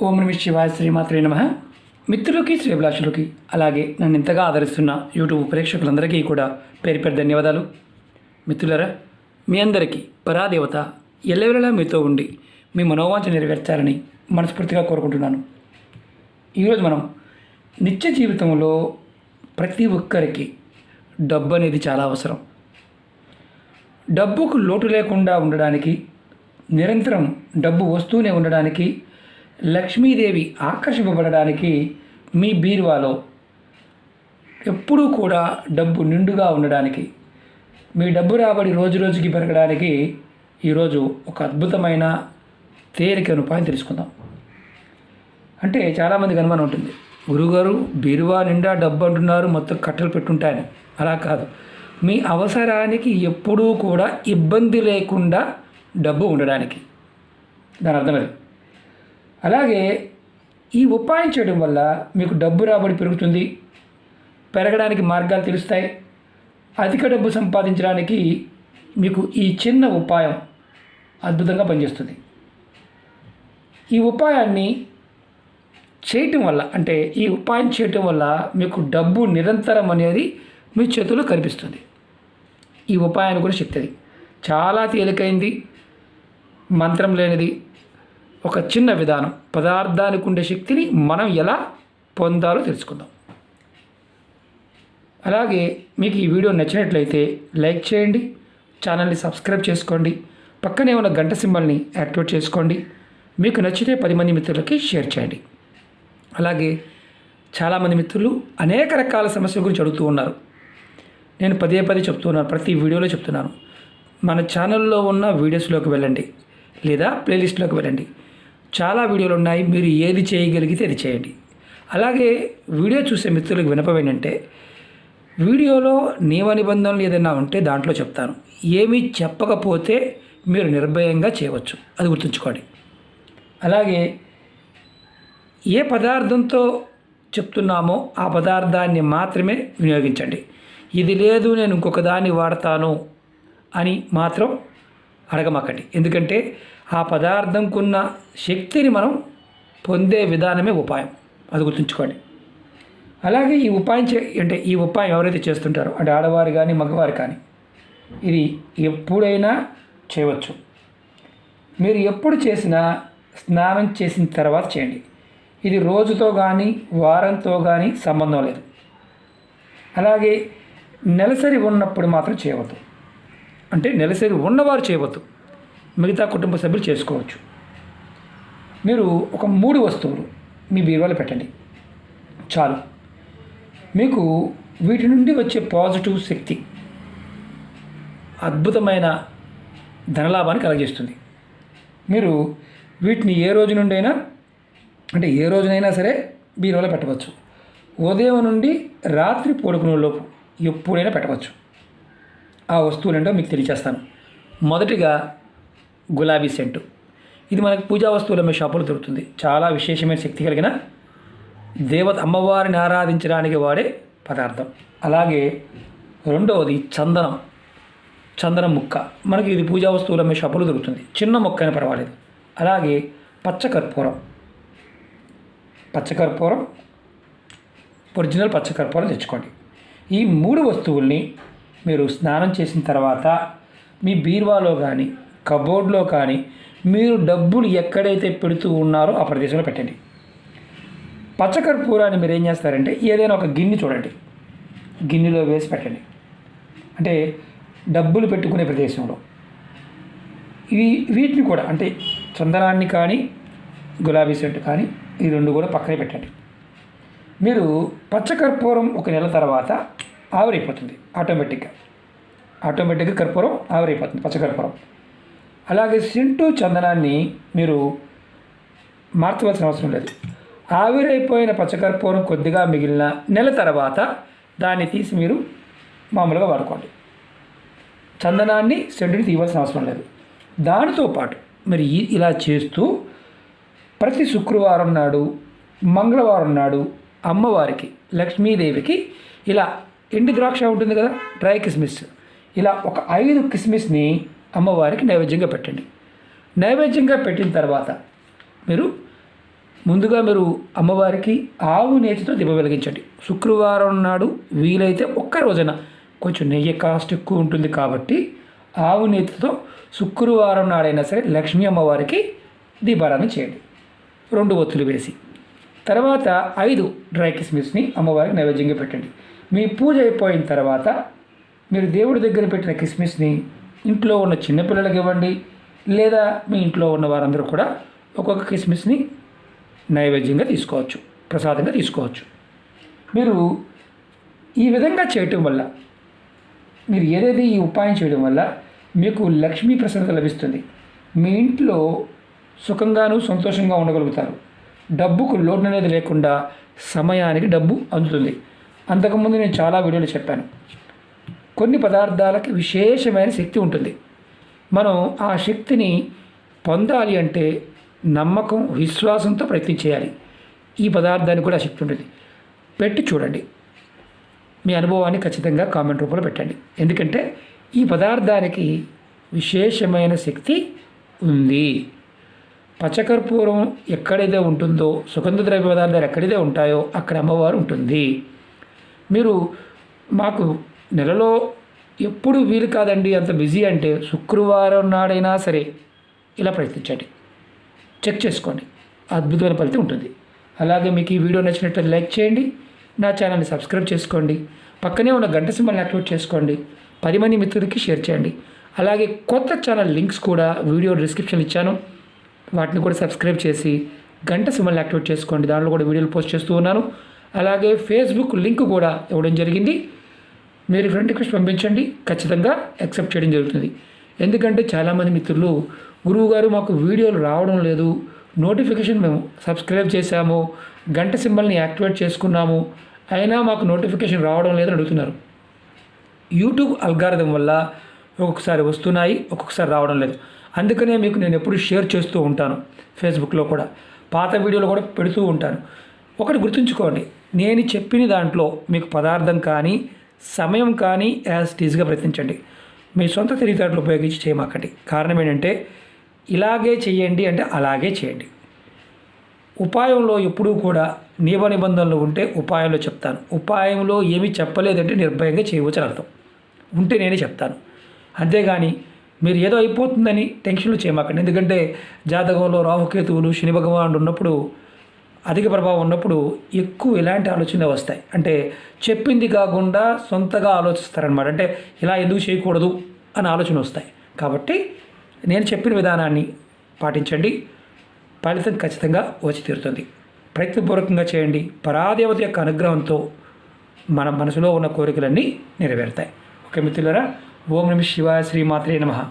ఓం నమ శివాయ శ్రీమాత్రే నమ. మిత్రులకి శ్రీభిలాషులకి అలాగే నన్ను ఇంతగా ఆదరిస్తున్న యూట్యూబ్ ప్రేక్షకులందరికీ కూడా పేరు పేరు ధన్యవాదాలు. మిత్రులరా మీ అందరికీ పరాదేవత ఎల్లవేళలా మీతో ఉండి మీ మనోవాంఛ నెరవేర్చాలని మనస్ఫూర్తిగా కోరుకుంటున్నాను. ఈరోజు మనం నిత్య జీవితంలో ప్రతి ఒక్కరికి డబ్బు అనేది చాలా అవసరం. డబ్బుకు లోటు లేకుండా ఉండడానికి నిరంతరం డబ్బు వస్తూనే ఉండడానికి లక్ష్మీదేవి ఆకర్షింపబడడానికి మీ బీరువాలో ఎప్పుడూ కూడా డబ్బు నిండుగా ఉండడానికి మీ డబ్బు రాబడి రోజు రోజుకి పెరగడానికి ఈరోజు ఒక అద్భుతమైన తేలిక ఉపాయం తెలుసుకుందాం. అంటే చాలామందికి అనుమానం ఉంటుంది. గురుగారు బీరువా నిండా డబ్బు అంటున్నారు మొత్తం కట్టలు పెట్టుంటాయని. అలా కాదు. మీ అవసరానికి ఎప్పుడూ కూడా ఇబ్బంది లేకుండా డబ్బు ఉండడానికి. దాని అర్థం అది. అలాగే ఈ ఉపాయం చేయడం వల్ల మీకు డబ్బు రాబడి పెరుగుతుంది. పెరగడానికి మార్గాలు తెలుస్తాయి. అధిక డబ్బు సంపాదించడానికి మీకు ఈ చిన్న ఉపాయం అద్భుతంగా పనిచేస్తుంది. ఈ ఉపాయాన్ని చేయటం వల్ల అంటే ఈ ఉపాయం చేయటం వల్ల మీకు డబ్బు నిరంతరం అనేది మీ చేతుల్లో కనిపిస్తుంది. ఈ ఉపాయాన్ని కూడా చెప్తుంది. చాలా తేలికైంది. మంత్రం లేనిది ఒక చిన్న విధానం. పదార్థానికి ఉండే శక్తిని మనం ఎలా పొందాలో తెలుసుకుందాం. అలాగే మీకు ఈ వీడియో నచ్చినట్లయితే లైక్ చేయండి ఛానల్ని సబ్స్క్రైబ్ చేసుకోండి పక్కనే ఉన్న గంట సింబల్ని యాక్టివేట్ చేసుకోండి మీకు నచ్చితే పది మంది మిత్రులకి షేర్ చేయండి. అలాగే చాలామంది మిత్రులు అనేక రకాల సమస్యల గురించి అడుగుతూ ఉన్నారు. నేను పదే పదే చెప్తున్నాను ప్రతి వీడియోలో చెప్తున్నాను. మన ఛానల్లో ఉన్న వీడియోస్లోకి వెళ్ళండి లేదా ప్లేలిస్ట్లోకి వెళ్ళండి. చాలా వీడియోలు ఉన్నాయి మీరు ఏది చేయగలిగితే అది చేయండి. అలాగే వీడియో చూసే మిత్రులకు వినపం ఏంటంటే వీడియోలో నియమ నిబంధనలు ఏదైనా ఉంటే దాంట్లో చెప్తాను. ఏమీ చెప్పకపోతే మీరు నిర్భయంగా చేయవచ్చు. అది గుర్తుంచుకోండి. అలాగే ఏ పదార్థంతో చెప్తున్నామో ఆ పదార్థాన్ని మాత్రమే వినియోగించండి. ఇది లేదు నేను ఇంకొక దాన్ని వాడతాను అని మాత్రం అడగమాకండి. ఎందుకంటే ఆ పదార్థంకున్న శక్తిని మనం పొందే విధానమే ఉపాయం. అది గుర్తుంచుకోండి. అలాగే ఈ ఉపాయం చే అంటే ఈ ఉపాయం ఎవరైతే చేస్తుంటారో అంటే ఆడవారు కానీ మగవారు కానీ ఇది ఎప్పుడైనా చేయవచ్చు. మీరు ఎప్పుడు చేసినా స్నానం చేసిన తర్వాత చేయండి. ఇది రోజుతో కానీ వారంతో కానీ సంబంధం లేదు. అలాగే నెలసరి ఉన్నప్పుడు మాత్రం చేయవద్దు. అంటే నెలసరి ఉన్నవారు చేయవద్దు. మిగతా కుటుంబ సభ్యులు చేసుకోవచ్చు. మీరు ఒక మూడు వస్తువులు మీ బీరువాలో పెట్టండి. చాలు. మీకు వీటి నుండి వచ్చే పాజిటివ్ శక్తి అద్భుతమైన ధనలాభాన్ని కలగజేస్తుంది మీరు వీటిని ఏ రోజు నుండి అయినా అంటే ఏ రోజునైనా సరే బీరువాలో పెట్టవచ్చు. ఉదయం నుండి రాత్రి పడుకునే లోపు ఎప్పుడైనా పెట్టవచ్చు. ఆ వస్తువులు ఏంటో మీకు తెలియజేస్తాను మొదటిగా గులాబీ సెంటు. ఇది మనకు పూజా వస్తువులు అమ్మే షాపులో దొరుకుతుంది. చాలా విశేషమైన శక్తి కలిగిన దేవత అమ్మవారిని ఆరాధించడానికి వాడే పదార్థం. అలాగే రెండవది చందనం. చందనం ముక్క. మనకి ఇది పూజా వస్తువులు అమ్మే షాపులో దొరుకుతుంది. చిన్న మొక్క అయినా పర్వాలేదు. అలాగే పచ్చకర్పూరం. పచ్చకర్పూరం. ఒరిజినల్ పచ్చకర్పూరం తెచ్చుకోండి. ఈ మూడు వస్తువుల్ని మీరు స్నానం చేసిన తర్వాత మీ బీర్వాలో కానీ కబోర్డ్లో కానీ మీరు డబ్బులు ఎక్కడైతే పెడుతూ ఉన్నారో ఆ ప్రదేశంలో పెట్టండి. పచ్చకర్పూరాన్ని మీరు ఏం చేస్తారంటే ఏదైనా ఒక గిన్నె చూడండి. గిన్నెలో వేసి పెట్టండి. అంటే డబ్బులు పెట్టుకునే ప్రదేశంలో. ఇవి వీటిని కూడా అంటే చందనాన్ని కానీ గులాబీ సెట్ కానీ ఈ రెండు కూడా పక్కనే పెట్టండి. మీరు పచ్చకర్పూరం ఒక నెల తర్వాత ఆవిరైపోతుంది. ఆటోమేటిక్గా. ఆటోమేటిక్గా కర్పూరం ఆవిరైపోతుంది పచ్చకర్పూరం. అలాగే సింటు చందనాన్ని మీరు మార్చవలసిన అవసరం లేదు. ఆవిరైపోయిన పచ్చకర్పూరం కొద్దిగా మిగిలిన నెల తర్వాత దాన్ని తీసి మీరు మామూలుగా వాడుకోండి. చందనాన్ని సెంటుని తీయవలసిన అవసరం లేదు. దానితో పాటు మరి ఇలా చేస్తూ ప్రతి శుక్రవారం నాడు మంగళవారం నాడు అమ్మవారికి లక్ష్మీదేవికి ఇలా ఎండు ద్రాక్ష ఉంటుంది కదా డ్రై కిస్మిస్. ఇలా ఒక ఐదు కిస్మిస్ని అమ్మవారికి నైవేద్యంగా పెట్టండి. నైవేద్యంగా పెట్టిన తర్వాత మీరు ముందుగా మీరు అమ్మవారికి ఆవు నేతితో దీపం వెలిగించండి. శుక్రవారం నాడు వీలైతే ఒక్క రోజున కొంచెం నెయ్యి కాస్ట్ ఎక్కువ ఉంటుంది కాబట్టి ఆవు నేతితో శుక్రవారం నాడైనా సరే లక్ష్మీ అమ్మవారికి దీపారాధన చేయండి. రెండు ఒత్తులు వేసి. తర్వాత ఐదు డ్రై కిస్మిస్ని అమ్మవారికి నైవేద్యంగా పెట్టండి. మీ పూజ అయిపోయిన తర్వాత మీరు దేవుడి దగ్గర పెట్టిన కిస్మిస్ని ఇంట్లో ఉన్న చిన్నపిల్లలకి ఇవ్వండి లేదా మీ ఇంట్లో ఉన్న వారందరూ కూడా ఒక్కొక్క కిస్మిస్ని నైవేద్యంగా తీసుకోవచ్చు ప్రసాదంగా తీసుకోవచ్చు. మీరు ఈ విధంగా చేయటం వల్ల మీరు ఏదైతే ఈ ఉపాయం చేయడం వల్ల మీకు లక్ష్మీ ప్రసన్నత లభిస్తుంది. మీ ఇంట్లో సుఖంగాను సంతోషంగా ఉండగలుగుతారు. డబ్బుకు లోటు అనేది లేకుండా సమయానికి డబ్బు అందుతుంది. అంతకుముందు నేను చాలా వీడియోలు చెప్పాను. కొన్ని పదార్థాలకి విశేషమైన శక్తి ఉంటుంది. మనం ఆ శక్తిని పొందాలి అంటే నమ్మకం విశ్వాసంతో ప్రయత్నం చేయాలి. ఈ పదార్థానికి కూడా శక్తి ఉంటుంది. పెట్టి చూడండి. మీ అనుభవాన్ని ఖచ్చితంగా కామెంట్ రూపంలో పెట్టండి. ఎందుకంటే ఈ పదార్థానికి విశేషమైన శక్తి ఉంది. పచ్చకర్పూరం ఎక్కడైతే ఉంటుందో సుగంధ ద్రవ్య పదార్థాలు ఎక్కడైతే ఉంటాయో అక్కడ అమ్మవారు ఉంటుంది. మీరు మాకు నెలలో ఎప్పుడు వీలు కాదండి అంత బిజీ అంటే శుక్రవారం నాడైనా సరే ఇలా ప్రయత్నించండి. చెక్ చేసుకోండి. అద్భుతమైన ఫలితం ఉంటుంది. అలాగే మీకు ఈ వీడియో నచ్చినట్లయితే లైక్ చేయండి. నా ఛానల్ని సబ్స్క్రైబ్ చేసుకోండి. పక్కనే ఉన్న గంట సింబల్ని యాక్టివేట్ చేసుకోండి. పది మంది మిత్రులకి షేర్ చేయండి. అలాగే కొత్త ఛానల్ లింక్స్ కూడా వీడియో డిస్క్రిప్షన్ ఇచ్చాను. వాటిని కూడా సబ్స్క్రైబ్ చేసి గంట సింబల్ని యాక్టివేట్ చేసుకోండి. దాంట్లో కూడా వీడియోలు పోస్ట్ చేస్తూ ఉన్నాను. అలాగే ఫేస్బుక్ లింక్ కూడా ఇవ్వడం జరిగింది. మీరు ఫ్రెండ్ రిక్వెస్ట్ పంపించండి. ఖచ్చితంగా యాక్సెప్ట్ చేయడం జరుగుతుంది. ఎందుకంటే చాలామంది మిత్రులు గురువు గారు మాకు వీడియోలు రావడం లేదు. నోటిఫికేషన్ మేము సబ్స్క్రైబ్ చేశాము. గంట సింబల్ని యాక్టివేట్ చేసుకున్నాము. అయినా మాకు నోటిఫికేషన్ రావడం లేదని అడుగుతున్నారు. యూట్యూబ్ అల్గారిథం వల్ల ఒక్కొక్కసారి వస్తున్నాయి ఒక్కొక్కసారి రావడం లేదు. అందుకనే మీకు నేను ఎప్పుడు షేర్ చేస్తూ ఉంటాను. ఫేస్బుక్లో కూడా. పాత వీడియోలు కూడా పెడుతూ ఉంటాను. ఒకటి గుర్తుంచుకోండి. నేను చెప్పిన దాంట్లో మీకు పదార్థం కానీ సమయం కానీ యాజ్ టీజ్గా ప్రయత్నించండి. మీ సొంత తెలివితేటలు ఉపయోగించి చేయమాకండి. కారణం ఏంటంటే ఇలాగే చేయండి అంటే అలాగే చేయండి. ఉపాయంలో ఎప్పుడూ కూడా నియమ నిబంధనలు ఉంటే ఉపాయంలో చెప్తాను. ఉపాయంలో ఏమీ చెప్పలేదంటే నిర్భయంగా చేయవచ్చు అని అర్థం. ఉంటే నేనే చెప్తాను. అంతేగాని మీరు ఏదో అయిపోతుందని టెన్షన్లు చేయమాకండి. ఎందుకంటే జాతకంలో రాహుకేతువులు శని భగవానుడు ఉన్నప్పుడు అధిక ప్రభావం ఉన్నప్పుడు ఎక్కువ ఇలాంటి ఆలోచనలు వస్తాయి. అంటే చెప్పింది కాకుండా సొంతగా ఆలోచిస్తారనమాట అంటే ఇలా ఎందుకు చేయకూడదు అని ఆలోచన వస్తాయి. కాబట్టి నేను చెప్పిన విధానాన్ని పాటించండి. ఫలితం ఖచ్చితంగా వచ్చి తీరుతుంది. ప్రయత్నపూర్వకంగా చేయండి. పరాదేవత యొక్క అనుగ్రహంతో మన మనసులో ఉన్న కోరికలన్నీ నెరవేరుతాయి. ఓకే మిత్రులరా ఓం నమ శివాయ శ్రీమాత్రే నమ.